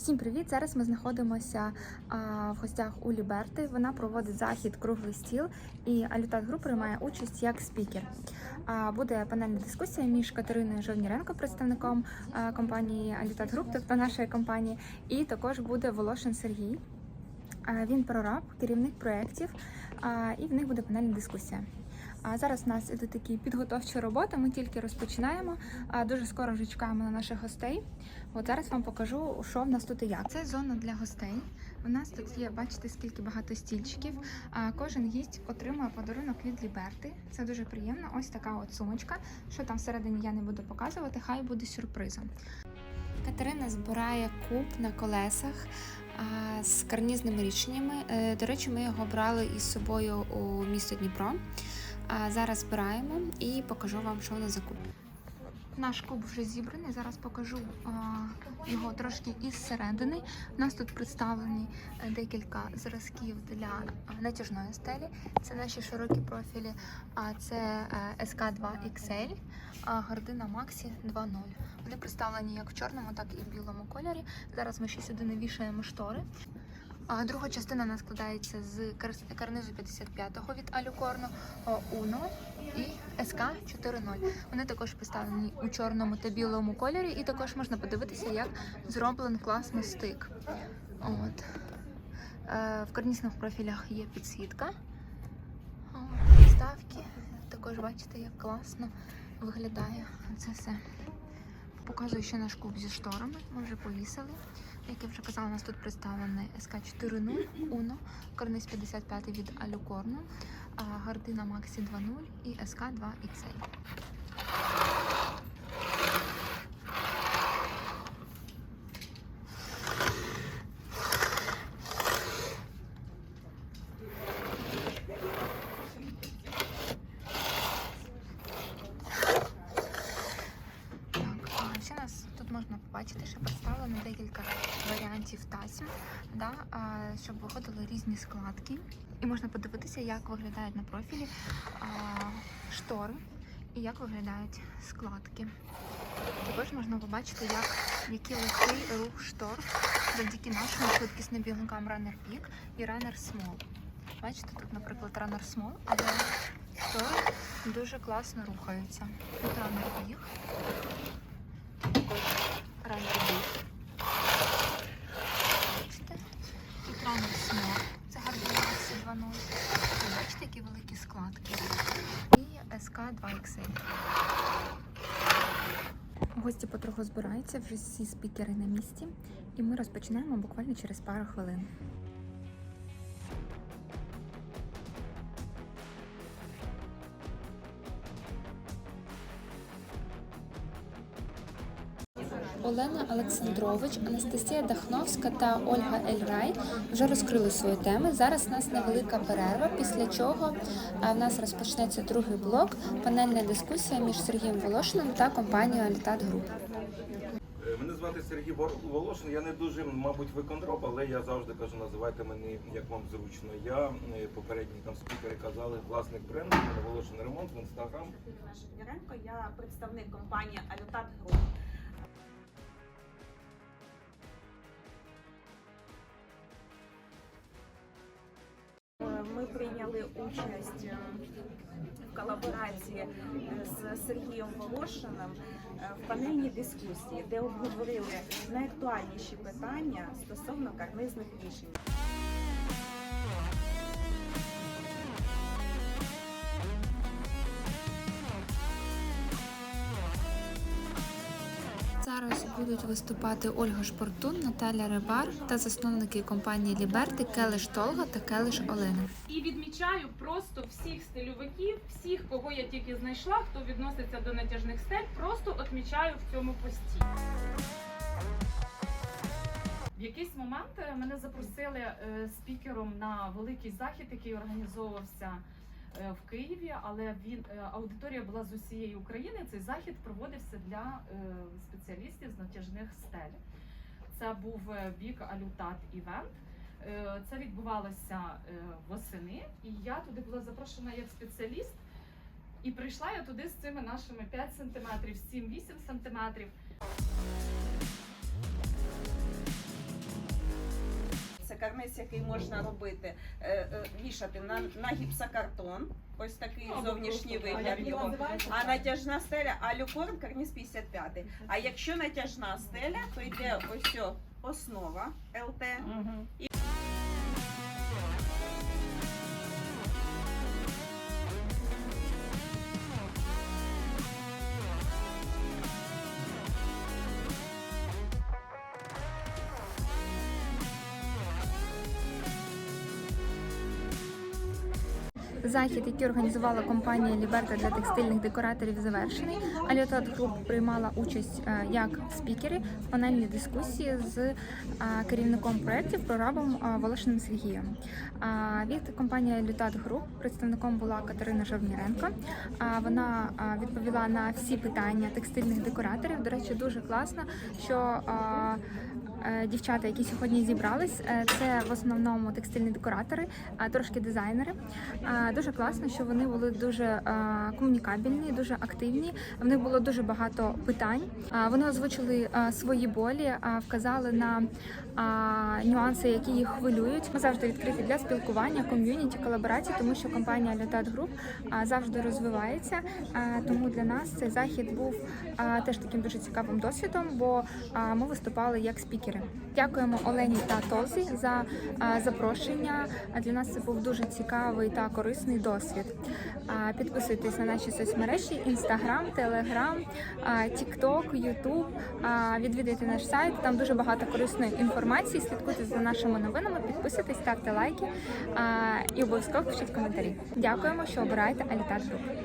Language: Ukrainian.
Всім привіт! Зараз ми знаходимося в гостях у Ліберти. Вона проводить захід круглий стіл, і Алютат Груп приймає участь як спікер. А, буде панельна дискусія між Катериною Жовніренко, представником компанії Алютат Груп, тобто нашої компанії, і також буде Волошин Сергій. Він прораб, керівник проєктів, і в них буде панельна дискусія. А зараз у нас ідуть такі підготовчі роботи. Ми тільки розпочинаємо. А дуже скоро вже чекаємо на наших гостей. От зараз вам покажу, що в нас тут і як. Це зона для гостей. У нас тут є, бачите, скільки багато стільчиків. А кожен гість отримує подарунок від Ліберти. Це дуже приємно. Ось така от сумочка. Що там всередині я не буду показувати, хай буде сюрпризом. Катерина збирає куб на колесах з карнізними рішеннями. Е, До речі, ми його брали із собою у місто Дніпро. А зараз збираємо і покажу вам, що у нас. Наш куб вже зібраний. Зараз покажу а, його трошки із середини. У нас тут представлені е, декілька зразків для натяжної стелі. Це наші широкі профілі, а це е, SK2XL, а гордина Maxi 2.0. Вони представлені як в чорному, так і в білому кольорі. Зараз ми ще сюди навішаємо штори. Друга частина нас складається з карнизу 55-го від Алюкорну, Uno і СК 4.0. Вони також представлені у чорному та білому кольорі, і також можна подивитися, як зроблений класно стик. От. Е, В карнісних профілях є підсвітка. От, Підставки. Також бачите, як класно виглядає це все. Показую ще наш куб зі шторами. Ми вже повісили. Як я вже казала, у нас тут представлений СК 4.0 Uno, карниз 55 від Алюкорну, гардина Maxi 2.0 і СК 2XL. Побачити, що представлено декілька варіантів тасів, да, щоб виходили різні складки. І можна подивитися, як виглядають на профілі штори і як виглядають складки. Також можна побачити, як, який легкий рух штор завдяки нашим швидкісним бігункам Runner Peak і Runner Small. Бачите, тут, наприклад, Runner Small, але штори дуже класно рухаються. Тут Runner Big. Ранер біг. Бачите? І ранер смок. Це гарбуз 2.0. Бачите, які великі складки. І СК 2XL. Гості потроху збираються, вже всі спікери на місці. І ми розпочинаємо буквально через пару хвилин. Олена Олександрович, Анастасія Дахновська та Ольга Ельрай вже розкрили свої теми. Зараз у нас невелика перерва, після чого в нас розпочнеться другий блок панельна дискусія між Сергієм Волошиним та компанією Алітат Груп. Е, Мене звати Сергій Волошин. Я не дуже, мабуть, виконроб, але я завжди кажу, називайте мене як вам зручно. Я е, попередні там спікери казали власник бренду, Волошин ремонт в інстаграм. Наша Віренко, я представник компанії Алютат Груп. Ми прийняли участь е, в колаборації з Сергієм Волошиним е, в панельній дискусії, де обговорили найактуальніші питання стосовно карнизних рішень. Будуть виступати Ольга Шпортун, Наталя Рибар та засновники компанії Ліберти Келиш Толга та Келиш Олена. І відмічаю просто всіх стильовиків, всіх, кого я тільки знайшла, хто відноситься до натяжних стель, просто відмічаю в цьому пості. В якийсь момент е, мене запросили е, спікером на великий захід, який організовувався в Києві, але він е, аудиторія була з усієї України. Цей захід проводився для е, спеціалістів з натяжних стель. Це був е, бік Алютат Івент. Е, Це відбувалося е, восени, і я туди була запрошена як спеціаліст. І прийшла я туди з цими нашими 5 сантиметрів, 7-8 сантиметрів. Карниз, який можна робити, е, е, вішати на, на гіпсокартон. Ось такий Ну, зовнішній вигляд а його. А натяжна стеля, а люкорн карніз 55. А якщо натяжна стеля, то йде ось основа ЛТ. Захід, який організувала компанія Ліберта для текстильних декораторів, завершений. Аліотат Груп приймала участь е, як спікери в панельній дискусії з е, керівником проєктів прорабом е, Волошиним Сергієм. Від компанії Аліотат Груп представником була Катерина Жовніренко. Вона відповіла на всі питання текстильних декораторів. До речі, дуже класно, що дівчата, які сьогодні зібрались, це в основному текстильні декоратори, трошки дизайнери. А, Дуже класно, що вони були дуже е, комунікабельні, дуже активні. В них було дуже багато питань. А, Вони озвучили е, свої болі, вказали на нюанси, які їх хвилюють. Ми завжди відкриті для спілкування, ком'юніті, колаборації, тому що компанія Лютат Груп завжди розвивається. Тому для нас цей захід був теж таким дуже цікавим досвідом, бо ми виступали як спікери. Дякуємо Олені та Толзі за запрошення. Для нас це був дуже цікавий та корисний досвід. Підписуйтесь на наші соцмережі: Інстаграм, Телеграм, Тікток, Ютуб. Відвідуйте наш сайт. Там дуже багато корисної інформації. Слідкуйте за нашими новинами, підписуйтесь, ставте лайки і обов'язково пишіть коментарі. Дякуємо, що обираєте Алітат Груп.